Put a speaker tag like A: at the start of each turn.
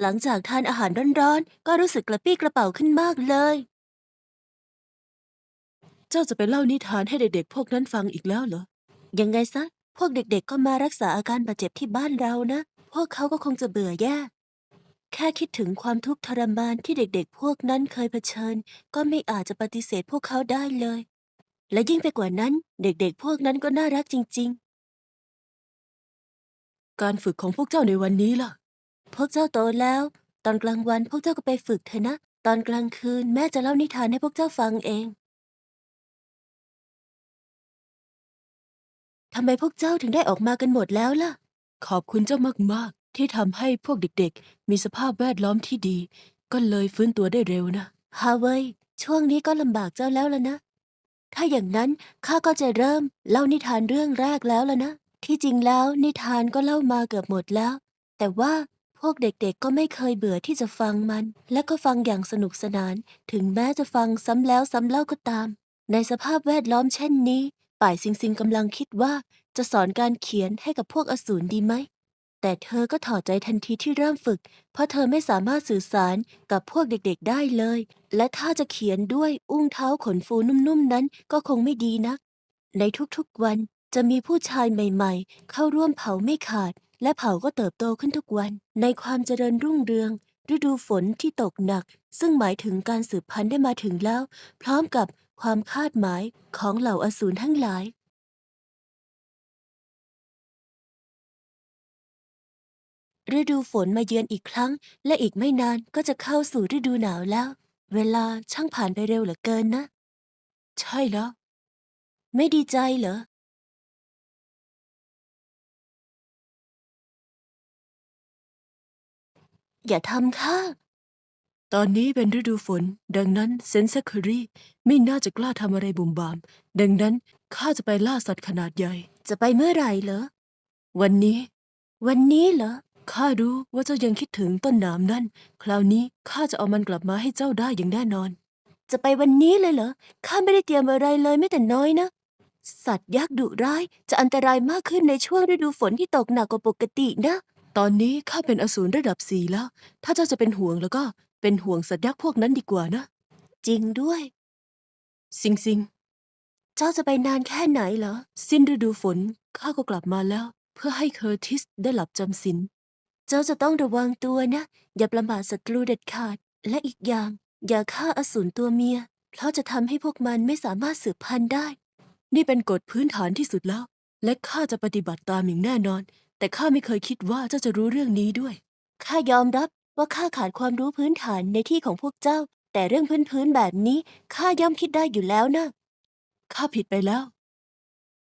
A: หลังจากทานอาหารร้อนๆ ก็รู้สึกกระปี้กระเป๋าขึ้นมากเลย
B: เจ้าจะไปเล่านิทานให้เด็กๆ พวกนั้นฟังอีกแล้วเหรอ
A: ยังไงซะ พวกเด็กๆ ก็มารักษาอาการบาดเจ็บที่บ้านเรานะ พวกเขาก็คงจะเบื่อแย่ แค่คิดถึงความทุกข์ทรมานที่เด็กๆ พวกนั้นเคยเผชิญ ก็ไม่อาจจะปฏิเสธพวกเขาได้เลย และยิ่งไปกว่านั้น เด็กๆ พวกนั้นก็น่ารักจริง
B: การฝึกของพวกเจ้าในวันนี้ล่ะ
A: ๆ พวกเจ้าโตแล้ว ตอนกลางวันพวกเจ้าก็ไปฝึกเถอะนะ ตอนกลางคืนแม่จะเล่านิทานให้พวกเจ้าฟังเองทำไมพวกเจ้าถึงได้ออกมากันหมดแล้วล่ะ
B: ขอบคุณเจ้ามาก ๆ ที่ทำให้พวกเด็กๆ มีสภาพแวดล้อมที่ดี ก็เลยฟื้นตัวได้เร็วนะ
A: ฮาเวยช่วงนี้ก็ลำบากเจ้าแล้วล่ะนะ ถ้าอย่างนั้นข้าก็จะเริ่มเล่านิทานเรื่องแรกแล้วล่ะนะ ที่จริงแล้วนิทานก็เล่ามาเกือบหมดแล้ว แต่ว่า พวกเด็กๆ ก็ไม่เคยเบื่อที่จะฟังมัน และก็ฟังอย่างสนุกสนาน ถึงแม้จะฟังซ้ำแล้วซ้ำเล่าก็ตาม ในสภาพแวดล้อมเช่นนี้ ป่ายซิงซิงกำลังคิดว่าจะสอนการเขียนให้กับพวกอสูรดีไหม แต่เธอก็ถอดใจทันทีที่เริ่มฝึก เพราะเธอไม่สามารถสื่อสารกับพวกเด็กๆ ได้เลย และถ้าจะเขียนด้วยอุ้งเท้าขนฟูนุ่มๆนั้นก็คงไม่ดีนัก ในทุกๆวันจะมีผู้ชายใหม่ ๆ เข้าร่วมเผาไม่ขาด และเผาก็เติบโตขึ้นทุกวัน ในความเจริญรุ่งเรือง ฤดูฝนที่ตกหนัก ซึ่งหมายถึงการสืบพันธุ์ได้มาถึงแล้ว พร้อมกับความคาดหมายของเหล่าอสูรทั้งหลาย ฤดูฝนมาเยือนอีกครั้ง และอีกไม่นานก็จะเข้าสู่ฤดูหนาวแล้ว เวลาช่างผ่านไปเร็วเหลือเกินนะ
B: ใช่แล้ว
A: ไม่ดีใจเหรอ อย่าทำข้า
B: ตอนนี้เป็นฤดูฝน ดังนั้นเซนเซคอรี่ไม่น่าจะกล้าทำอะไรบุ่มบาม ดังนั้นข้าจะไปล่าสัตว์ขนาดใหญ่
A: จะไปเมื่อไหร่เหรอ
B: วันนี้
A: วันนี้เหรอ
B: ข้ารู้ว่าเจ้ายังคิดถึงต้นหนามนั่น คราวนี้ข้าจะเอามันกลับมาให้เจ้าได้อย่างแน่นอน
A: จะไปวันนี้เลยเหรอ ข้าไม่ได้เตรียมอะไรเลยแม้แต่น้อยนะ สัตว์ยักษ์ดุร้ายจะอันตรายมากขึ้นในช่วงฤดูฝนที่ตกหนักกว่าปกตินะ
B: ตอนนี้ข้าเป็นอสูรระดับสี่แล้ว ถ้าเจ้าจะเป็นห่วงแล้วก็เป็นห่วงสัตว์ยักษ์พวกนั้นดีกว่านะ
A: จริงด้วย
B: สิงสิง
A: เจ้าจะไปนานแค่ไหนเหรอ
B: สิ้นฤดูฝนข้าก็กลับมาแล้ว เพื่อให้เคอร์ติสได้หลับจำศีล
A: เจ้าจะต้องระวังตัวนะ อย่าประมาทศัตรูเด็ดขาด และอีกอย่าง อย่าฆ่าอสูรตัวเมีย เพราะจะทำให้พวกมันไม่สามารถสืบพันธุ์ได้
B: นี่เป็นกฎพื้นฐานที่สุดแล้ว และข้าจะปฏิบัติตามอย่างแน่นอน แต่ข้าไม่เคยคิดว่าเจ้าจะรู้เรื่องนี้ด้วย
A: ข้ายอมรับว่าข้าขาดความรู้พื้นฐานในที่ของพวกเจ้า แต่เรื่องพื้นๆแบบนี้ข้าย่อมคิดได้อยู่แล้วนะ
B: ข้าผิดไปแล้ว